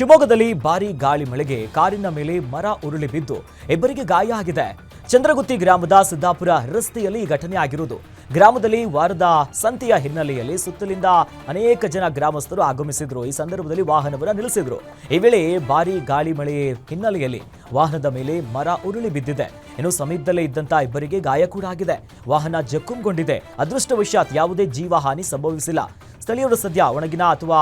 ಶಿವಮೊಗ್ಗದಲ್ಲಿ ಭಾರೀ ಗಾಳಿ ಮಳೆಗೆ ಕಾರಿನ ಮೇಲೆ ಮರ ಉರುಳಿ ಬಿದ್ದು ಇಬ್ಬರಿಗೆ ಗಾಯ ಆಗಿದೆ. ಚಂದ್ರಗುತ್ತಿ ಗ್ರಾಮದ ಸಿದ್ದಾಪುರ ರಸ್ತೆಯಲ್ಲಿ ಈ ಘಟನೆ ಆಗಿರುವುದು. ಗ್ರಾಮದಲ್ಲಿ ವಾರದ ಸಂತೆಯ ಹಿನ್ನೆಲೆಯಲ್ಲಿ ಸುತ್ತಲಿಂದ ಅನೇಕ ಜನ ಗ್ರಾಮಸ್ಥರು ಆಗಮಿಸಿದ್ರು. ಈ ಸಂದರ್ಭದಲ್ಲಿ ವಾಹನವನ್ನು ನಿಲ್ಲಿಸಿದ್ರು. ಈ ವೇಳೆ ಭಾರೀ ಗಾಳಿ ಮಳೆ ಹಿನ್ನೆಲೆಯಲ್ಲಿ ವಾಹನದ ಮೇಲೆ ಮರ ಉರುಳಿ ಬಿದ್ದಿದೆ. ಇನ್ನು ಸಮೀಪದಲ್ಲೇ ಇದ್ದಂತಹ ಇಬ್ಬರಿಗೆ ಗಾಯ ಕೂಡ ಆಗಿದೆ. ವಾಹನ ಜಕ್ಕುಂಗೊಂಡಿದೆ. ಅದೃಷ್ಟವಶಾತ್ ಯಾವುದೇ ಜೀವಹಾನಿ ಸಂಭವಿಸಿಲ್ಲ. ಸ್ಥಳೀಯರು ಸದ್ಯ ಒಣಗಿನ ಅಥವಾ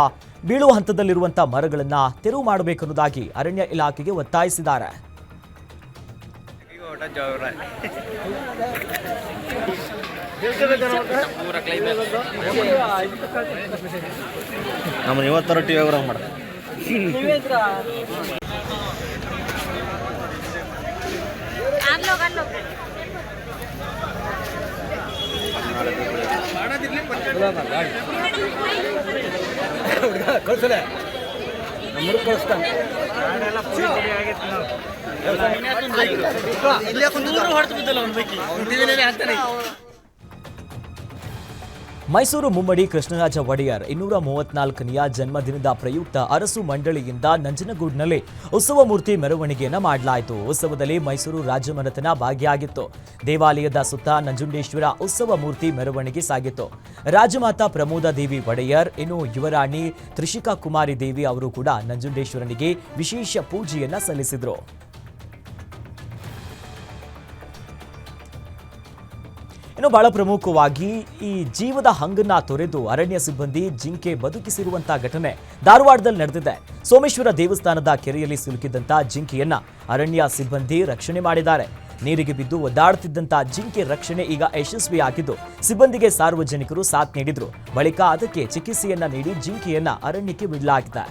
ಬೀಳುವ ಹಂತದಲ್ಲಿರುವಂತಹ ಮರಗಳನ್ನ ತೆರವು ಮಾಡಬೇಕೆನ್ನುವುದಾಗಿ ಅರಣ್ಯ ಇಲಾಖೆಗೆ ಒತ್ತಾಯಿಸಿದ್ದಾರೆ. ನಮ್ಮ ಇವತ್ತರ ಟಿ ವಿ ಮಾಡ. ಹುಡುಗ ಕಳ್ಸಲೆ ನಮ್ಮೂರು ಕಳಿಸ್ತಾನೆ ಇಲ್ಲೇ ಕುಂದ್ರು ಬಿದ್ದಲ್ಲ ಒಂದು ಬೈಕಿ. ಒಂದು ಹಾಕ್ತಾನೆ ಮೈಸೂರು ಮುಮ್ಮಡಿ ಕೃಷ್ಣರಾಜ ಒಡೆಯರ್ ಇನ್ನೂರ ಮೂವತ್ನಾಲ್ಕನೆಯ ಜನ್ಮದಿನದ ಪ್ರಯುಕ್ತ ಅರಸು ಮಂಡಳಿಯಿಂದ ನಂಜನಗೂಡಿನಲ್ಲಿ ಉತ್ಸವ ಮೂರ್ತಿ ಮೆರವಣಿಗೆಯನ್ನು ಮಾಡಲಾಯಿತು. ಉತ್ಸವದಲ್ಲಿ ಮೈಸೂರು ರಾಜಮನೆತನ ಭಾಗಿಯಾಗಿತ್ತು. ದೇವಾಲಯದ ಸುತ್ತ ನಂಜುಂಡೇಶ್ವರ ಉತ್ಸವ ಮೂರ್ತಿ ಮೆರವಣಿಗೆ ಸಾಗಿತ್ತು. ರಾಜಮಾತಾ ಪ್ರಮೋದ ದೇವಿ ಒಡೆಯರ್, ಇನ್ನು ಯುವರಾಣಿ ತ್ರಿಷಿಕಾ ಕುಮಾರಿ ದೇವಿ ಅವರು ಕೂಡ ನಂಜುಂಡೇಶ್ವರನಿಗೆ ವಿಶೇಷ ಪೂಜೆಯನ್ನ ಸಲ್ಲಿಸಿದ್ರು. ಇನ್ನು ಬಹಳ ಪ್ರಮುಖವಾಗಿ ಈ ಜೀವದ ಹಂಗನ್ನ ತೊರೆದು ಅರಣ್ಯ ಸಿಬ್ಬಂದಿ ಜಿಂಕೆ ಬದುಕಿಸಿರುವಂತಹ ಘಟನೆ ಧಾರವಾಡದಲ್ಲಿ ನಡೆದಿದೆ. ಸೋಮೇಶ್ವರ ದೇವಸ್ಥಾನದ ಕೆರೆಯಲ್ಲಿ ಸಿಲುಕಿದ್ದಂತ ಜಿಂಕೆಯನ್ನ ಅರಣ್ಯ ಸಿಬ್ಬಂದಿ ರಕ್ಷಣೆ ಮಾಡಿದ್ದಾರೆ. ನೀರಿಗೆ ಬಿದ್ದು ಒದ್ದಾಡುತ್ತಿದ್ದಂತ ಜಿಂಕೆ ರಕ್ಷಣೆ ಈಗ ಯಶಸ್ವಿಯಾಗಿದ್ದು, ಸಿಬ್ಬಂದಿಗೆ ಸಾರ್ವಜನಿಕರು ಸಾಥ್ ನೀಡಿದ್ರು. ಬಳಿಕ ಅದಕ್ಕೆ ಚಿಕಿತ್ಸೆಯನ್ನ ನೀಡಿ ಜಿಂಕೆಯನ್ನ ಅರಣ್ಯಕ್ಕೆ ಬಿಡಲಾಗಿದೆ.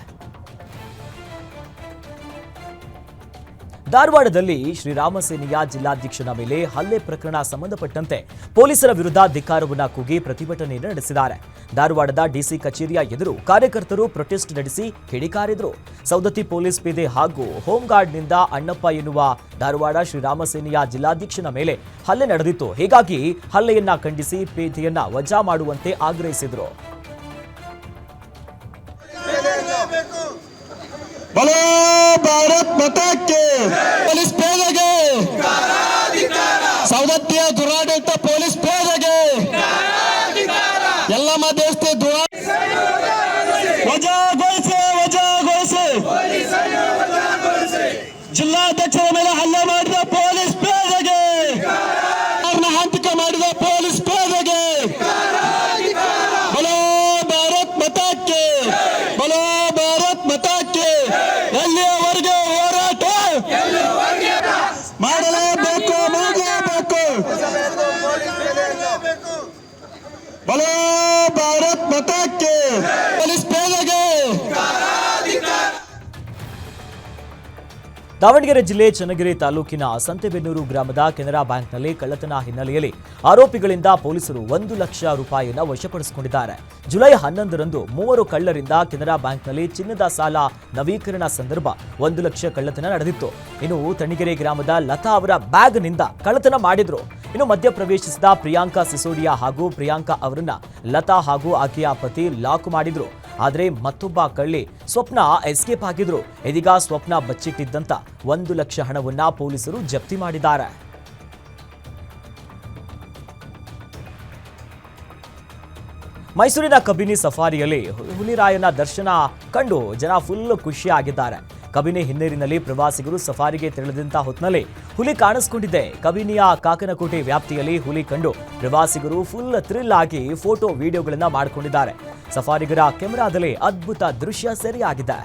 ಧಾರವಾಡದಲ್ಲಿ ಶ್ರೀರಾಮ ಸೇನೆಯ ಜಿಲ್ಲಾಧ್ಯಕ್ಷನ ಮೇಲೆ ಹಲ್ಲೆ ಪ್ರಕರಣ ಸಂಬಂಧಪಟ್ಟಂತೆ ಪೊಲೀಸರ ವಿರುದ್ಧ ಧಿಕ್ಕಾರವನ್ನ ಕೂಗಿ ಪ್ರತಿಭಟನೆ ನಡೆಸಿದ್ದಾರೆ. ಧಾರವಾಡದ ಡಿಸಿ ಕಚೇರಿಯ ಎದುರು ಕಾರ್ಯಕರ್ತರು ಪ್ರೊಟೆಸ್ಟ್ ನಡೆಸಿ ಕಿಡಿಕಾರಿದರು. ಸೌದತ್ತಿ ಪೊಲೀಸ್ ಪೇದೆ ಹಾಗೂ ಹೋಂಗಾರ್ಡ್ನಿಂದ ಅಣ್ಣಪ್ಪ ಎನ್ನುವ ಧಾರವಾಡ ಶ್ರೀರಾಮ ಸೇನೆಯ ಜಿಲ್ಲಾಧ್ಯಕ್ಷನ ಮೇಲೆ ಹಲ್ಲೆ ನಡೆದಿತ್ತು. ಹೀಗಾಗಿ ಹಲ್ಲೆಯನ್ನ ಖಂಡಿಸಿ ಪೇದೆಯನ್ನ ವಜಾ ಮಾಡುವಂತೆ ಆಗ್ರಹಿಸಿದರು. बोलो ಭಾರತ್ ಮತಕ್ಕೆ. ಪೊಲೀಸ್ ಪೇದಗೆ. ಸೌದತ್ತಿಯ ದುರಾಡಳಿತ ಪೊಲೀಸ್ ಪೇದಗೆ. ಎಲ್ಲಮ್ಮ ದೇಶದ ದುರಾಡಳಿತ ವಜಾಗೊಳಿಸಿ ವಜಾಗೊಳಿಸಿ ಜಿಲ್ಲಾಧ್ಯಕ್ಷರ ಮೇಲೆ ಹಲ್ಲೆ ಮಾಡಿದ ಬಲೋ ಭಾರತ್ ಮತಾಕ್ಕೆ ಪೊಲೀಸ್ ದಾವಣಗೆರೆ ಜಿಲ್ಲೆ ಚನ್ನಗಿರಿ ತಾಲೂಕಿನ ಸಂತೆಬೆನ್ನೂರು ಗ್ರಾಮದ ಕೆನರಾ ಬ್ಯಾಂಕ್ನಲ್ಲಿ ಕಳ್ಳತನ ಹಿನ್ನೆಲೆಯಲ್ಲಿ ಆರೋಪಿಗಳಿಂದ ಪೊಲೀಸರು ಒಂದು ಲಕ್ಷ ರೂಪಾಯಿಯನ್ನು ವಶಪಡಿಸಿಕೊಂಡಿದ್ದಾರೆ. ಜುಲೈ ಹನ್ನೊಂದರಂದು ಮೂವರು ಕಳ್ಳರಿಂದ ಕೆನರಾ ಬ್ಯಾಂಕ್ನಲ್ಲಿ ಚಿನ್ನದ ಸಾಲ ನವೀಕರಣ ಸಂದರ್ಭ ಒಂದು ಲಕ್ಷ ಕಳ್ಳತನ ನಡೆದಿತ್ತು. ಇನ್ನು ತಣಿಗೆರೆ ಗ್ರಾಮದ ಲತಾ ಅವರ ಬ್ಯಾಗ್ನಿಂದ ಕಳ್ಳತನ ಮಾಡಿದ್ರು. ಇನ್ನು ಮಧ್ಯಪ್ರವೇಶಿಸಿದ ಪ್ರಿಯಾಂಕಾ ಸಿಸೋಡಿಯಾ ಹಾಗೂ ಪ್ರಿಯಾಂಕಾ ಅವರನ್ನ ಲತಾ ಹಾಗೂ ಆಕೆಯ ಪತಿ ಲಾಕ್ ಮಾಡಿದ್ರು. ಆದರೆ ಮತ್ತೊಬ್ಬ ಕಳ್ಳಿ ಸ್ವಪ್ನ ಎಸ್ಕೇಪ್ ಆಗಿದ್ರು. ಇದೀಗ ಸ್ವಪ್ನ ಬಚ್ಚಿಟ್ಟಿದ್ದಂತ ಒಂದು ಲಕ್ಷ ಹಣವನ್ನ ಪೊಲೀಸರು ಜಪ್ತಿ ಮಾಡಿದ್ದಾರೆ. ಮೈಸೂರಿನ ಕಬಿನಿ ಸಫಾರಿಯಲ್ಲಿ ಹುಲಿರಾಯನ ದರ್ಶನ ಕಂಡು ಜನ ಫುಲ್ ಖುಷಿಯಾಗಿದ್ದಾರೆ. ಕಬಿನಿ ಹಿನ್ನೀರಿನಲ್ಲಿ ಪ್ರವಾಸಿಗರು ಸಫಾರಿಗೆ ತೆರಳಿದಂತ ಹೊತ್ತಿನಲ್ಲಿ ಹುಲಿ ಕಾಣಿಸ್ಕೊಂಡಿದೆ. ಕಬಿನಿಯ ಕಾಕನಕೋಟೆ ವ್ಯಾಪ್ತಿಯಲ್ಲಿ ಹುಲಿ ಕಂಡು ಪ್ರವಾಸಿಗರು ಫುಲ್ ಥ್ರಿಲ್ ಆಗಿ ಫೋಟೋ ವಿಡಿಯೋಗಳನ್ನು ಮಾಡಿಕೊಂಡಿದ್ದಾರೆ. ಸಫಾರಿಗರ ಕ್ಯಾಮೆರಾದಲ್ಲಿ ಅದ್ಭುತ ದೃಶ್ಯ ಸೆರೆಯಾಗಿದೆ.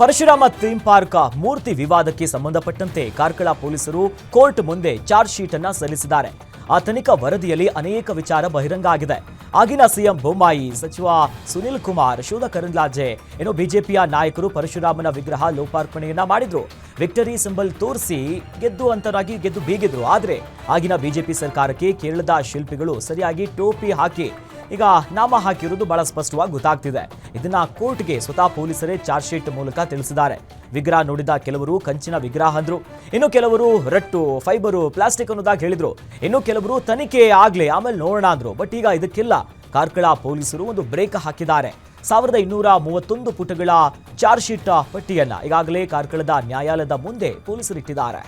ಪರಶುರಾಮ ಥೀಮ್ ಪಾರ್ಕ್ ಮೂರ್ತಿ ವಿವಾದಕ್ಕೆ ಸಂಬಂಧಪಟ್ಟಂತೆ ಕಾರ್ಕಳ ಪೊಲೀಸರು ಕೋರ್ಟ್ ಮುಂದೆ ಚಾರ್ಜ್ ಶೀಟ್ ಅನ್ನ ಸಲ್ಲಿಸಿದ್ದಾರೆ. ಆ ತನಿಖಾ ವರದಿಯಲ್ಲಿ ಅನೇಕ ವಿಚಾರ ಬಹಿರಂಗ ಆಗಿದೆ ಆಗಿನ ಸಿಎಂ ಬೊಮ್ಮಾಯಿ ಸಚಿವ ಸುನಿಲ್ ಕುಮಾರ್ ಶೋಧ ಕರಂದ್ಲಾಜೆ. ಏನು ಬಿಜೆಪಿಯ ನಾಯಕರು ಪರಶುರಾಮನ ವಿಗ್ರಹ ಲೋಪಾರ್ಪಣೆಯನ್ನ ಮಾಡಿದ್ರು. ವಿಕ್ಟರಿ ಸಿಂಬಲ್ ತೋರಿಸಿ ಗೆದ್ದು ಅಂತರಾಗಿ ಗೆದ್ದು ಬೀಗಿದ್ರು. ಆದ್ರೆ ಆಗಿನ ಬಿಜೆಪಿ ಸರ್ಕಾರಕ್ಕೆ ಕೇರಳದ ಶಿಲ್ಪಿಗಳು ಸರಿಯಾಗಿ ಟೋಪಿ ಹಾಕಿ, ಈಗ ನಾಮ ಹಾಕಿರುವುದು ಬಹಳ ಸ್ಪಷ್ಟವಾಗಿ ಗೊತ್ತಾಗ್ತಿದೆ. ಇದನ್ನ ಕೋರ್ಟ್ಗೆ ಸ್ವತಃ ಪೊಲೀಸರೇ ಚಾರ್ಜ್ ಶೀಟ್ ಮೂಲಕ ತಿಳಿಸಿದ್ದಾರೆ. ವಿಗ್ರಹ ನೋಡಿದ ಕೆಲವರು ಕಂಚಿನ ವಿಗ್ರಹ ಅಂದ್ರು. ಇನ್ನು ಕೆಲವರು ರಟ್ಟು, ಫೈಬರು, ಪ್ಲಾಸ್ಟಿಕ್ ಅನ್ನೋದಾಗಿ ಹೇಳಿದ್ರು. ಇನ್ನು ಕೆಲವರು ತನಿಖೆ ಆಗ್ಲಿ, ಆಮೇಲೆ ನೋಡೋಣ ಅಂದ್ರು. ಬಟ್ ಈಗ ಇದಕ್ಕೆಲ್ಲ. ಕಾರ್ಕಳ ಪೊಲೀಸರು ಒಂದು ಬ್ರೇಕ್ ಹಾಕಿದ್ದಾರೆ. ಸಾವಿರದ ಇನ್ನೂರ ಮೂವತ್ತೊಂದು ಪುಟಗಳ ಚಾರ್ಜ್ ಶೀಟ್ ಪಟ್ಟಿಯನ್ನ ಈಗಾಗಲೇ ಕಾರ್ಕಳದ ನ್ಯಾಯಾಲಯದ ಮುಂದೆ ಪೊಲೀಸರು ಇಟ್ಟಿದ್ದಾರೆ.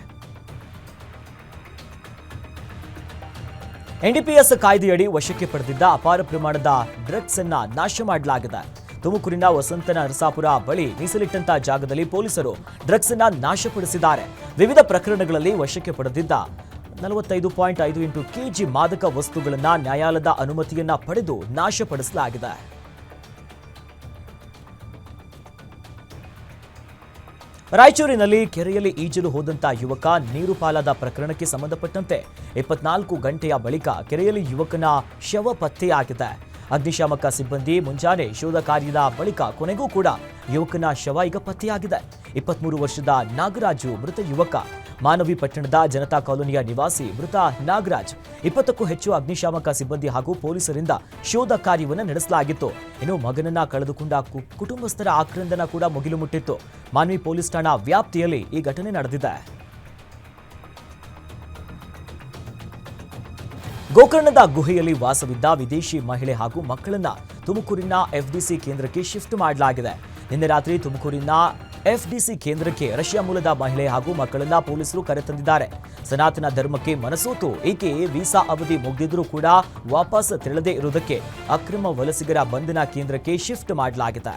ಎನ್ಡಿಪಿಎಸ್ ಕಾಯ್ದೆಯಡಿ ವಶಕ್ಕೆ ಪಡೆದಿದ್ದ ಅಪಾರ ಪ್ರಮಾಣದ ಡ್ರಗ್ಸ್ ಅನ್ನ ನಾಶ ಮಾಡಲಾಗಿದೆ. ತುಮಕೂರಿನ ವಸಂತನ ನರಸಾಪುರ ಬಳಿ ಮೀಸಲಿಟ್ಟಂತ ಜಾಗದಲ್ಲಿ ಪೊಲೀಸರು ಡ್ರಗ್ಸ್ ಅನ್ನ ನಾಶಪಡಿಸಿದ್ದಾರೆ. ವಿವಿಧ ಪ್ರಕರಣಗಳಲ್ಲಿ ವಶಕ್ಕೆ ಪಡೆದಿದ್ದ ನಲವತ್ತೈದು ಪಾಯಿಂಟ್ ಐದು ಎಂಟು ಕೆಜಿ ಮಾದಕ ವಸ್ತುಗಳನ್ನ ನ್ಯಾಯಾಲಯದ ಅನುಮತಿಯನ್ನ ಪಡೆದು ನಾಶಪಡಿಸಲಾಗಿದೆ. ರಾಯಚೂರಿನಲ್ಲಿ ಕೆರೆಯಲ್ಲಿ ಈಜಲು ಹೋದಂತಹ ಯುವಕ ನೀರು ಪಾಲಾದ ಪ್ರಕರಣಕ್ಕೆ ಸಂಬಂಧಪಟ್ಟಂತೆ ಇಪ್ಪತ್ನಾಲ್ಕು ಗಂಟೆಯ ಬಳಿಕ ಕೆರೆಯಲ್ಲಿ ಯುವಕನ ಶವ ಪತ್ತೆಯಾಗಿದೆ. ಅಗ್ನಿಶಾಮಕ ಸಿಬ್ಬಂದಿ ಮುಂಜಾನೆ ಶೋಧ ಕಾರ್ಯದ ಬಳಿಕ ಕೊನೆಗೂ ಕೂಡ ಯುವಕನ ಶವ ಈಗ ಪತ್ತೆಯಾಗಿದೆ. ಇಪ್ಪತ್ಮೂರು ವರ್ಷದ ನಾಗರಾಜು ಮೃತ ಯುವಕ. ಮಾನವಿ ಪಟ್ಟಣದ ಜನತಾ ಕಾಲೋನಿಯ ನಿವಾಸಿ ಮೃತ ನಾಗರಾಜ್. ಇಪ್ಪತ್ತಕ್ಕೂ ಹೆಚ್ಚು ಅಗ್ನಿಶಾಮಕ ಸಿಬ್ಬಂದಿ ಹಾಗೂ ಪೊಲೀಸರಿಂದ ಶೋಧ ಕಾರ್ಯವನ್ನು ನಡೆಸಲಾಗಿತ್ತು. ಇನ್ನು ಮಗನನ್ನ ಕಳೆದುಕೊಂಡ ಕುಟುಂಬಸ್ಥರ ಆಕ್ರಂದನ ಕೂಡ ಮುಗಿಲು ಮುಟ್ಟಿತ್ತು. ಮಾನ್ವಿ ಪೊಲೀಸ್ ಠಾಣಾ ವ್ಯಾಪ್ತಿಯಲ್ಲಿ ಈ ಘಟನೆ ನಡೆದಿದೆ. ಗೋಕರ್ಣದ ಗುಹೆಯಲ್ಲಿ ವಾಸವಿದ್ದ ವಿದೇಶಿ ಮಹಿಳೆ ಹಾಗೂ ಮಕ್ಕಳನ್ನ ತುಮಕೂರಿನ ಎಫ್ಡಿಸಿ ಕೇಂದ್ರಕ್ಕೆ ಶಿಫ್ಟ್ ಮಾಡಲಾಗಿದೆ. ನಿನ್ನೆ ರಾತ್ರಿ ತುಮಕೂರಿನ ಎಫ್ಡಿಸಿ ಕೇಂದ್ರಕ್ಕೆ ರಷ್ಯಾ ಮೂಲದ ಮಹಿಳೆ ಹಾಗೂ ಮಕ್ಕಳನ್ನ ಪೊಲೀಸರು ಕರೆತಂದಿದ್ದಾರೆ. ಸನಾತನ ಧರ್ಮಕ್ಕೆ ಮನಸೋತು ಈಕೆ ವೀಸಾ ಅವಧಿ ಮುಗಿದಿದ್ರೂ ಕೂಡ ವಾಪಸ್ ತೆರಳದೇ ಇರುವುದಕ್ಕೆ ಅಕ್ರಮ ವಲಸಿಗರ ಬಂಧನ ಕೇಂದ್ರಕ್ಕೆ ಶಿಫ್ಟ್ ಮಾಡಲಾಗಿದೆ.